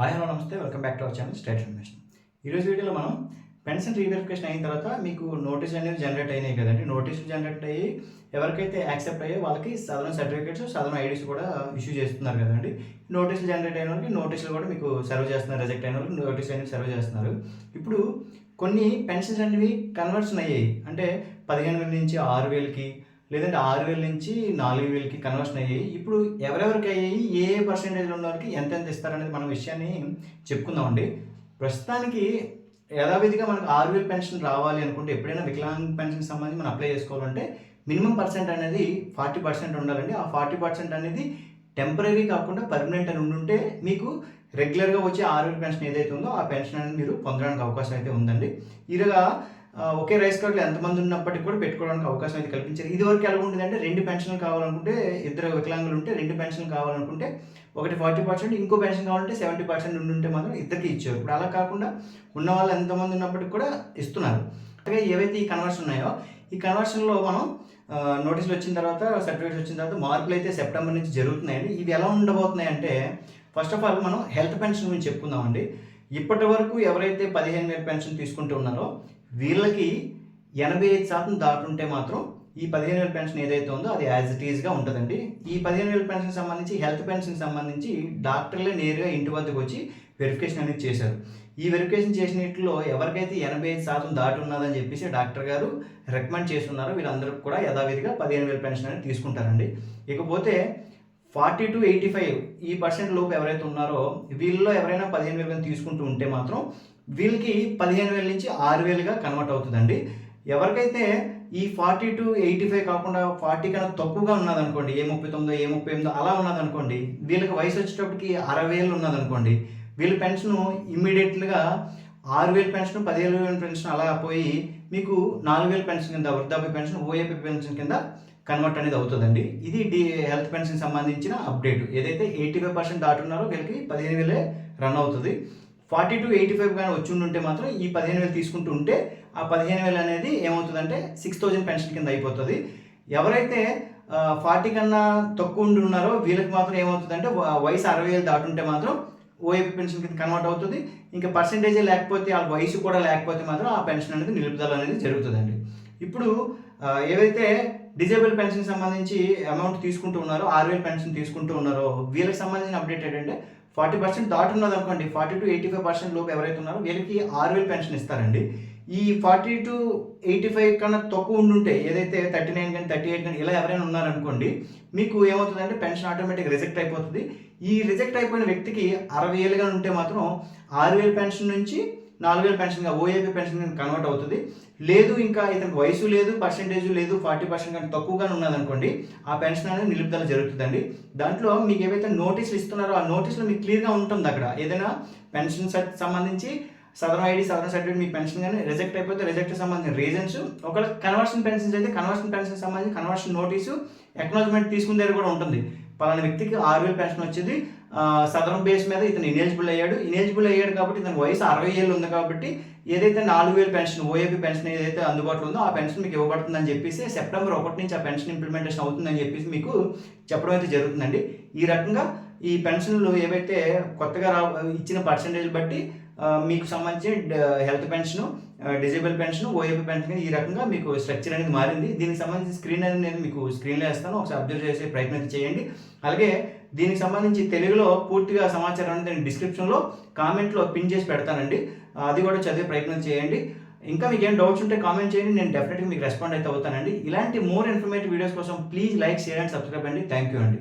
Hi hello నమస్తే. Welcome back to our channel state invest ఈరోజు వీడియోలో మనం పెన్షన్ రీవెరిఫికేషన్ అయిన తర్వాత మీకు నోటీసులు అనేవి జనరేట్ అయినాయి కదండి. నోటీసులు జనరేట్ అయ్యి ఎవరికైతే యాక్సెప్ట్ అయ్యో వాళ్ళకి సదరన్ సర్టిఫికేట్స్ సదరన్ ఐడీస్ కూడా ఇష్యూ చేస్తున్నారు కదండి. నోటీసులు జనరేట్ అయిన వాళ్ళకి నోటీసులు కూడా మీకు సర్వ్ చేస్తున్నారు రిజెక్ట్ అయిన వాళ్ళకి నోటీస్ అనేవి సర్వ్ చేస్తున్నారు. ఇప్పుడు కొన్ని పెన్షన్స్ అనేవి కన్వర్షన్ అయ్యాయి అంటే పదిహేను వేల నుంచి ఆరు వేలకి లేదంటే ఆరు వేల నుంచి నాలుగు వేలకి కన్వర్షన్ అయ్యాయి. ఇప్పుడు ఎవరెవరికి అయ్యాయి? ఏ ఏ పర్సెంటేజ్లో ఉన్న వారికి ఎంత ఎంత ఇస్తారనేది మన విషయాన్ని చెప్పుకుందామండి. ప్రస్తుతానికి యథావిధిగా మనకు ఆరు వేలు పెన్షన్ రావాలి అనుకుంటే ఎప్పుడైనా వికలాంగ్ పెన్షన్ సంబంధించి మనం అప్లై చేసుకోవాలంటే మినిమం పర్సెంట్ అనేది ఫార్టీ పర్సెంట్ ఉండాలండి. ఆ ఫార్టీ పర్సెంట్ అనేది టెంపరీ కాకుండా పర్మనెంట్ అని ఉండుంటే మీకు రెగ్యులర్గా వచ్చే ఆరు వేలు పెన్షన్ ఏదైతే ఉందో ఆ పెన్షన్ అనేది మీరు పొందడానికి అవకాశం అయితే ఉందండి. ఇలాగా ఒకే రైస్ కార్డులో ఎంతమంది ఉన్నప్పటికీ కూడా పెట్టుకోవడానికి అవకాశం అయితే కల్పించారు. ఇదివరకు ఎలా ఉండేది అంటే రెండు పెన్షన్లు కావాలనుకుంటే ఇద్దరు వికలాంగులు ఉంటే రెండు పెన్షన్లు కావాలనుకుంటే ఒకటి ఫార్టీ పర్సెంట్ ఇంకో పెన్షన్ కావాలంటే సెవెంటీ పర్సెంట్ ఉంటే మాత్రం ఇద్దరికి ఇచ్చారు ఇప్పుడు అలా కాకుండా ఉన్న వాళ్ళు ఎంతమంది ఉన్నప్పటికీ కూడా ఇస్తున్నారు. అలాగే ఏవైతే ఈ కన్వర్షన్ ఉన్నాయో ఈ కన్వర్షన్లో మనం నోటీసులు వచ్చిన తర్వాత సర్టిఫికేట్స్ వచ్చిన తర్వాత మార్పులు అయితే సెప్టెంబర్ నుంచి జరుగుతున్నాయండి. ఇవి ఎలా ఉండబోతున్నాయి అంటే ఫస్ట్ ఆఫ్ ఆల్ మనం హెల్త్ పెన్షన్ గురించి చెప్పుకుందామండి. ఇప్పటి వరకు ఎవరైతే పదిహేను వేలు పెన్షన్ తీసుకుంటూ ఉన్నారో వీళ్ళకి ఎనభై ఐదు శాతం దాటుంటే మాత్రం ఈ పదిహేను వేల పెన్షన్ ఏదైతే ఉందో అది యాజ్ ఇట్ ఈస్గా ఉంటుందండి. ఈ పదిహేను వేల పెన్షన్ సంబంధించి హెల్త్ పెన్షన్ సంబంధించి డాక్టర్లే నేరుగా ఇంటి వద్దకు వచ్చి వెరిఫికేషన్ అనేది చేశారు. ఈ వెరిఫికేషన్ చేసినట్లో ఎవరికైతే ఎనభై ఐదు శాతం దాటి ఉన్నదని చెప్పేసి డాక్టర్ గారు రికమెండ్ చేస్తున్నారో వీళ్ళందరికీ కూడా యథావిధిగా పదిహేను వేల పెన్షన్ అనేది తీసుకుంటారండి. ఇకపోతే ఫార్టీ టు ఎయిటీ ఫైవ్ ఈ పర్సెంట్ లోపు ఎవరైతే ఉన్నారో వీళ్ళలో ఎవరైనా పదిహేను వేలు కానీ తీసుకుంటూ ఉంటే మాత్రం వీళ్ళకి పదిహేను వేల నుంచి ఆరు వేలుగా కన్వర్ట్ అవుతుందండి. ఎవరికైతే ఈ ఫార్టీ టు ఎయిటీ ఫైవ్ కాకుండా ఫార్టీ కన్నా తక్కువగా ఉన్నదనుకోండి ఏ ముప్పై తొమ్మిదో ఏ ముప్పై ఎనిమిదో అలా ఉన్నదనుకోండి వీళ్ళకి వయసు వచ్చేటప్పటికి అరవై వేలు ఉన్నదనుకోండి వీళ్ళ పెన్షన్ ఇమ్మీడియట్గా ఆరు వేలు పెన్షన్ పదిహేను వేల పెన్షన్ అలా పోయి మీకు నాలుగు వేల పెన్షన్ కింద వృద్ధాప్య పెన్షన్ ఓఏపీ పెన్షన్ కింద కన్వర్ట్ అనేది అవుతుందండి. ఇది డి హెల్త్ పెన్షన్ సంబంధించిన అప్డేట్. ఏదైతే ఎయిటీ ఫైవ్ పర్సెంట్ దాటున్నారో వీళ్ళకి పదిహేను వేలే రన్ అవుతుంది. ఫార్టీ టు ఎయిటీ ఫైవ్ కానీ వచ్చి ఉంటే మాత్రం ఈ పదిహేను వేలు తీసుకుంటూ ఉంటే ఆ పదిహేను వేలు అనేది ఏమవుతుందంటే సిక్స్ థౌజండ్ పెన్షన్ కింద అయిపోతుంది. ఎవరైతే ఫార్టీ కన్నా తక్కువ ఉండి ఉన్నారో వీళ్ళకి మాత్రం ఏమవుతుందంటే వయసు అరవై వేలు దాటుంటే మాత్రం ఓఏపీ పెన్షన్ కింద కన్వర్ట్ అవుతుంది. ఇంకా పర్సంటేజే లేకపోతే ఆ వయసు కూడా లేకపోతే మాత్రం ఆ పెన్షన్ అనేది నిలుపుదల అనేది జరుగుతుందండి. ఇప్పుడు ఏవైతే డిజేబుల్ పెన్షన్ సంబంధించి అమౌంట్ తీసుకుంటూ ఉన్నారో ఆరు వేలు పెన్షన్ తీసుకుంటూ ఉన్నారో వీళ్ళకి సంబంధించిన అప్డేట్ ఏంటంటే ఫార్టీ పర్సెంట్ దాటి ఉన్నది అనుకోండి forty to eighty five percent లోపు ఎవరైతే ఉన్నారో వీళ్ళకి ఆరు వేలు పెన్షన్ ఇస్తారండి. ఈ ఫార్టీ టు ఎయిటీ ఫైవ్ కన్నా తక్కువ ఉండుంటే ఏదైతే థర్టీ నైన్ కానీ థర్టీ ఎయిట్ కానీ ఇలా ఎవరైనా ఉన్నారనుకోండి మీకు ఏమవుతుందంటే పెన్షన్ ఆటోమేటిక్ రిజెక్ట్ అయిపోతుంది. ఈ రిజెక్ట్ అయిపోయిన వ్యక్తికి అరవై ఏళ్ళుగా ఉంటే మాత్రం ఆరు వేల పెన్షన్ నుంచి నాలుగు వేల పెన్షన్గా ఓఏపీ పెన్షన్ కన్వర్ట్ అవుతుంది. లేదు ఇంకా ఇతనికి వయసు లేదు పర్సంటేజ్ లేదు ఫార్టీ పర్సెంట్ కంటే తక్కువగానే ఉన్నదనుకోండి ఆ పెన్షన్ అనేది నిలుపుదల జరుగుతుందండి. దాంట్లో మీకు ఏవైతే నోటీసులు ఇస్తున్నారో ఆ నోటీసులో మీకు క్లియర్గా ఉంటుంది అక్కడ ఏదైనా పెన్షన్ సర్ట్ సంబంధించి సదరన్ ఐడి సదరన్ సర్టిఫికేట్ మీ పెన్షన్ కానీ రిజెక్ట్ అయిపోతే రిజెక్ట్ సంబంధించిన రీజన్స్. ఒకవేళ కన్వర్షన్ పెన్షన్స్ అయితే కన్వర్షన్ పెన్షన్ సంబంధించి కన్వర్షన్ నోటీసు ఎక్నాలజ్మెంట్ తీసుకునే దగ్గర కూడా ఉంటుంది. పలానా వ్యక్తికి ఆరు వేలు పెన్షన్ వచ్చింది. సదరం బేస్ మీద ఇతను ఇనేజిబుల్ అయ్యాడు. ఇనేజిబుల్ అయ్యాడు కాబట్టి ఇతని వయసు అరవై ఏళ్ళు ఉంది కాబట్టి ఏదైతే నాలుగు వేలు పెన్షన్ ఓఏపీ పెన్షన్ ఏదైతే అందుబాటులో ఉందో ఆ పెన్షన్ మీకు ఇవ్వబడుతుందని చెప్పేసి సెప్టెంబర్ ఒకటి నుంచి ఆ పెన్షన్ ఇంప్లిమెంటేషన్ అవుతుందని చెప్పేసి మీకు చెప్పడం అయితే జరుగుతుందండి. ఈ రకంగా ఈ పెన్షన్లు ఏవైతే కొత్తగా రా ఇచ్చిన పర్సంటేజ్ బట్టి మీకు సంబంధించి health pension disable pension OAP pension ఈ రకంగా మీకు స్ట్రక్చర్ అనేది మారింది. దీనికి సంబంధించి స్క్రీన్ అనేది నేను మీకు స్క్రీన్లో వేస్తాను. ఒకసారి అబ్జర్వ్ చేసే ప్రయత్నం చేయండి. అలాగే దీనికి సంబంధించి తెలుగులో పూర్తిగా సమాచారం అనేది నేను డిస్క్రిప్షన్లో కామెంట్లో పిన్ చేసి పెడతానండి. అది కూడా చదివే ప్రయత్నం చేయండి. ఇంకా మీకు ఏం డౌట్స్ ఉంటే కామెంట్ చేయండి. నేను డెఫినెట్గా మీకు రెస్పాండ్ అయితే అవుతానండి. ఇలాంటి మోర్ ఇన్ఫర్మేటివ్ వీడియోస్ కోసం please like share and subscribe అండి. థ్యాంక్ యూ అండి.